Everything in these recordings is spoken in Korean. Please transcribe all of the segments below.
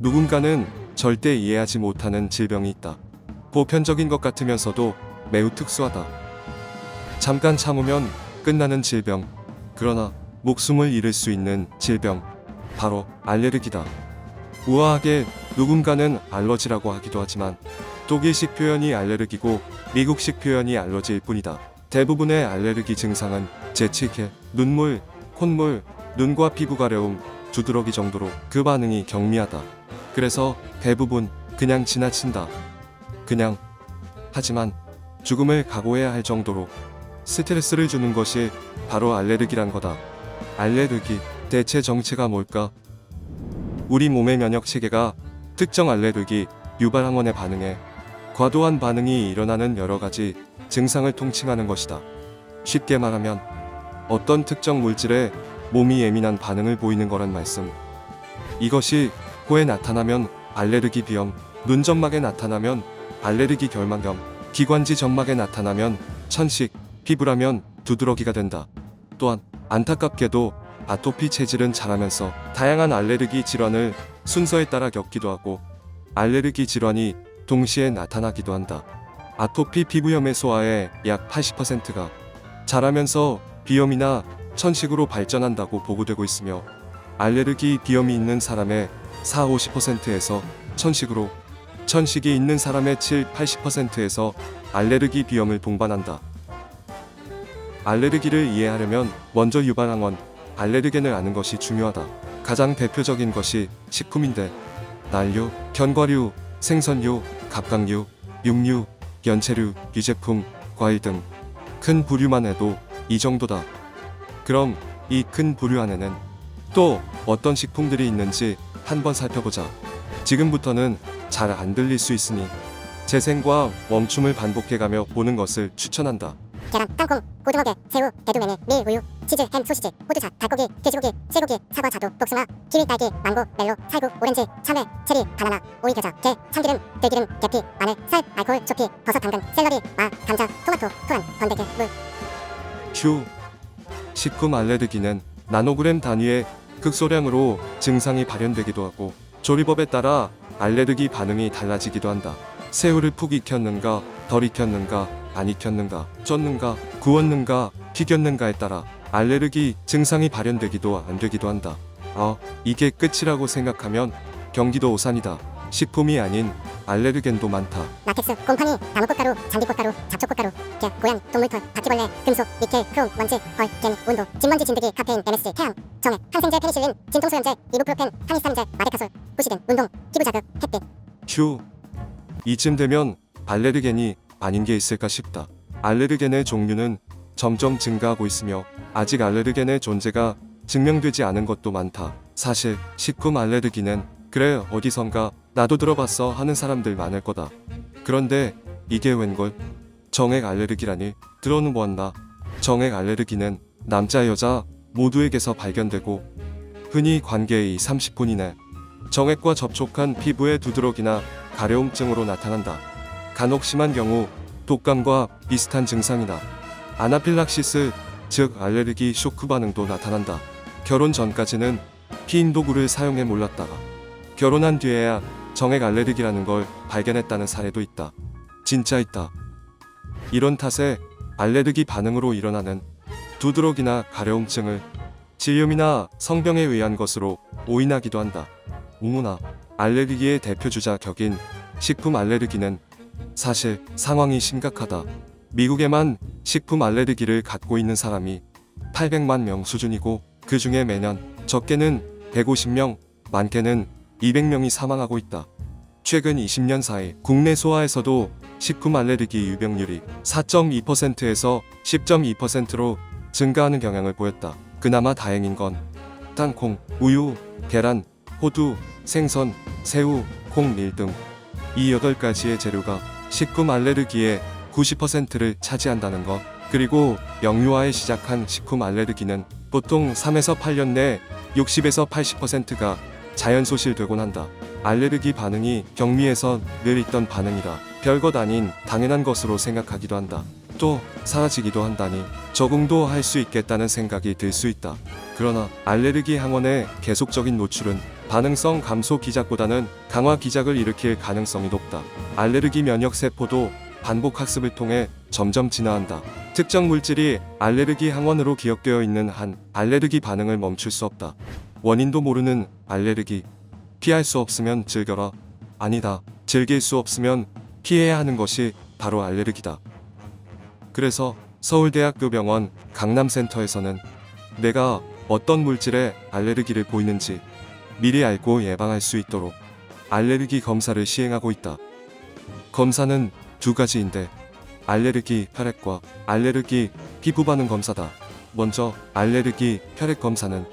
누군가는 절대 이해하지 못하는 질병이 있다. 보편적인 것 같으면서도 매우 특수하다. 잠깐 참으면 끝나는 질병. 그러나 목숨을 잃을 수 있는 질병. 바로 알레르기다. 우아하게 누군가는 알러지라고 하기도 하지만 독일식 표현이 알레르기고 미국식 표현이 알러지일 뿐이다. 대부분의 알레르기 증상은 재채기, 눈물, 콧물, 눈과 피부 가려움, 두드러기 정도로 그 반응이 경미하다. 그래서 대부분 그냥 지나친다. 그냥 하지만 죽음을 각오해야 할 정도로 스트레스를 주는 것이 바로 알레르기란 거다. 알레르기 대체 정체가 뭘까? 우리 몸의 면역 체계가 특정 알레르기 유발 항원에 반응해 과도한 반응이 일어나는 여러 가지 증상을 통칭하는 것이다. 쉽게 말하면 어떤 특정 물질에 몸이 예민한 반응을 보이는 거란 말씀. 이것이 코에 나타나면 알레르기 비염, 눈점막에 나타나면 알레르기 결막염, 기관지 점막에 나타나면 천식, 피부라면 두드러기가 된다. 또한 안타깝게도 아토피 체질은 자라면서 다양한 알레르기 질환을 순서에 따라 겪기도 하고 알레르기 질환이 동시에 나타나기도 한다. 아토피 피부염의 소아의 약 80%가 자라면서 비염이나 천식으로 발전한다고 보고되고 있으며 알레르기 비염이 있는 사람의 4, 50%에서 천식으로 천식이 있는 사람의 7, 80%에서 알레르기 비염을 동반한다. 알레르기를 이해하려면 먼저 유발항원, 알레르겐을 아는 것이 중요하다. 가장 대표적인 것이 식품인데 난류, 견과류, 생선류, 갑각류, 육류, 연체류, 유제품, 과일 등 큰 부류만 해도 이 정도다. 그럼 이 큰 부류 안에는 또 어떤 식품들이 있는지 한번 살펴보자. 지금부터는 잘 안 들릴 수 있으니 재생과 멈춤을 반복해가며 보는 것을 추천한다. 계란, 땅콩, 고등어게, 새우, 대두메밀, 밀, 우유, 치즈, 햄, 소시지, 호두차, 닭고기, 돼지고기, 쇠고기, 사과, 자두, 복숭아, 키위, 딸기, 망고, 멜로, 살구, 오렌지, 참외, 체리, 바나나, 오이, 겨자, 게, 참기름, 들기름, 계피, 마늘, 쌀, 알코올, 초피, 버섯, 당근, 샐러리, 마, 감자, 토마토, 토란, 건더기, 물. 휴. 식품 알레르기는 나노그램 단위의 극소량으로 증상이 발현되기도 하고 조리법에 따라 알레르기 반응이 달라지기도 한다. 새우를 푹 익혔는가, 덜 익혔는가, 안 익혔는가, 쪘는가, 구웠는가, 튀겼는가에 따라 알레르기 증상이 발현되기도 안 되기도 한다. 아, 이게 끝이라고 생각하면 경기도 오산이다. 식품이 아닌 알레르겐도 많다. 라텍스, 곰팡이, 나무꽃가루, 잔디꽃가루, 잡초꽃가루, 개, 고양, 동물털, 바퀴벌레, 금속, 니켈, 크롬, 먼지, 벌, 개미, 온도, 진먼지, 진드기, 카페인, MSG, 태양, 정액, 항생제, 페니실린, 진통소염제, 이부프로펜, 항히스타민제, 마데카솔, 부시딘, 운동, 피부 자극, 햇빛. 휴. 이쯤 되면 알레르겐이 아닌 게 있을까 싶다. 알레르겐의 종류는 점점 증가하고 있으며 아직 알레르겐의 존재가 증명되지 않은 것도 많다. 사실 식품 알레르기는 그래 어디선가 나도 들어봤어 하는 사람들 많을 거다. 그런데 이게 웬걸? 정액 알레르기라니 들어는 보았나? 정액 알레르기는 남자 여자 모두에게서 발견되고 흔히 관계의 30분 이내 정액과 접촉한 피부의 두드러기나 가려움증으로 나타난다. 간혹 심한 경우 독감과 비슷한 증상이나 아나필락시스 즉 알레르기 쇼크 반응도 나타난다. 결혼 전까지는 피임 도구를 사용해 몰랐다가 결혼한 뒤에야 정액 알레르기라는 걸 발견했다는 사례도 있다. 진짜 있다. 이런 탓에 알레르기 반응으로 일어나는 두드러기나 가려움증을 질염이나 성병에 의한 것으로 오인하기도 한다. 우무나 알레르기의 대표주자 격인 식품 알레르기는 사실 상황이 심각하다. 미국에만 식품 알레르기를 갖고 있는 사람이 800만 명 수준이고 그 중에 매년 적게는 150명, 많게는 200명이 사망하고 있다. 최근 20년 사이 국내 소아에서도 식품 알레르기 유병률이 4.2%에서 10.2%로 증가하는 경향을 보였다. 그나마 다행인 건 땅콩, 우유, 계란, 호두, 생선, 새우, 콩, 밀 등 이 8가지의 재료가 식품 알레르기의 90%를 차지한다는 것. 그리고 영유아에 시작한 식품 알레르기는 보통 3에서 8년 내 60에서 80%가 자연 소실되곤 한다. 알레르기 반응이 경미해서 늘 있던 반응이라 별것 아닌 당연한 것으로 생각하기도 한다. 또 사라지기도 한다니 적응도 할 수 있겠다는 생각이 들 수 있다. 그러나 알레르기 항원의 계속적인 노출은 반응성 감소 기작보다는 강화 기작을 일으킬 가능성이 높다. 알레르기 면역 세포도 반복 학습을 통해 점점 진화한다. 특정 물질이 알레르기 항원으로 기억되어 있는 한 알레르기 반응을 멈출 수 없다. 원인도 모르는 알레르기. 피할 수 없으면 즐겨라. 아니다. 즐길 수 없으면 피해야 하는 것이 바로 알레르기다. 그래서 서울대학교 병원 강남센터에서는 내가 어떤 물질에 알레르기를 보이는지 미리 알고 예방할 수 있도록 알레르기 검사를 시행하고 있다. 검사는 두 가지인데 알레르기 혈액과 알레르기 피부 반응 검사다. 먼저 알레르기 혈액 검사는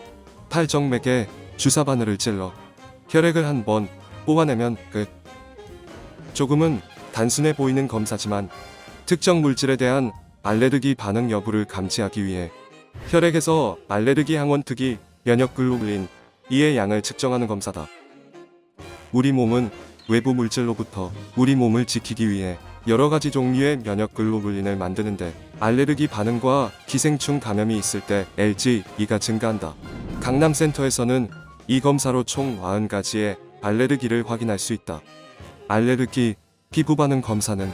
팔정맥에 주사 바늘을 찔러 혈액을 한 번 뽑아내면 끝. 조금은 단순해 보이는 검사지만 특정 물질에 대한 알레르기 반응 여부를 감지하기 위해 혈액에서 알레르기 항원 특이 면역 글로불린 이의 양을 측정하는 검사다. 우리 몸은 외부 물질로부터 우리 몸을 지키기 위해 여러 가지 종류의 면역 글로불린을 만드는데 알레르기 반응과 기생충 감염이 있을 때 LG-E가 증가한다. 강남센터에서는 이 검사로 총 40가지의 알레르기를 확인할 수 있다. 알레르기 피부 반응 검사는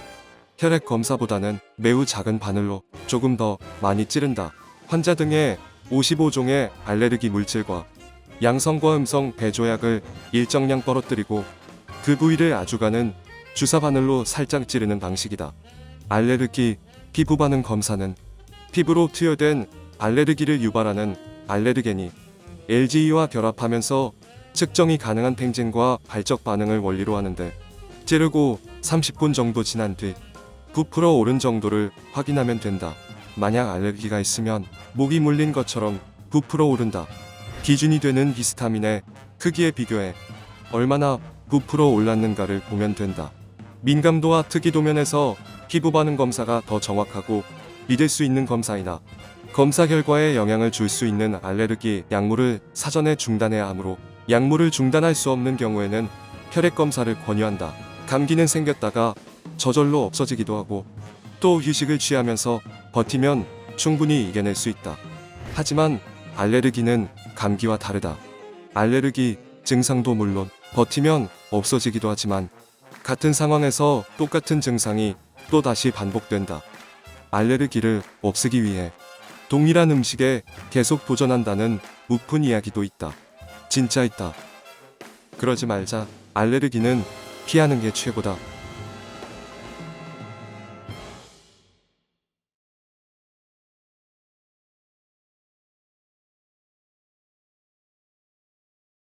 혈액 검사보다는 매우 작은 바늘로 조금 더 많이 찌른다. 환자 등의 55종의 알레르기 물질과 양성과 음성 배조약을 일정량 떨어뜨리고 그 부위를 아주 가는 주사 바늘로 살짝 찌르는 방식이다. 알레르기 피부 반응 검사는 피부로 투여된 알레르기를 유발하는 알레르겐이 LGE와 결합하면서 측정이 가능한 팽진과 발적 반응을 원리로 하는데 찌르고 30분 정도 지난 뒤 부풀어 오른 정도를 확인하면 된다. 만약 알레르기가 있으면 목이 물린 것처럼 부풀어 오른다. 기준이 되는 히스타민의 크기에 비교해 얼마나 부풀어 올랐는가를 보면 된다. 민감도와 특이 도 면에서 피부 반응 검사가 더 정확하고 믿을 수 있는 검사이다. 검사 결과에 영향을 줄 수 있는 알레르기 약물을 사전에 중단해야 하므로 약물을 중단할 수 없는 경우에는 혈액 검사를 권유한다. 감기는 생겼다가 저절로 없어지기도 하고 또 휴식을 취하면서 버티면 충분히 이겨낼 수 있다. 하지만 알레르기는 감기와 다르다. 알레르기 증상도 물론 버티면 없어지기도 하지만 같은 상황에서 똑같은 증상이 또 다시 반복된다. 알레르기를 없애기 위해 동일한 음식에 계속 도전한다는 우픈 이야기도 있다. 진짜 있다. 그러지 말자. 알레르기는 피하는 게 최고다.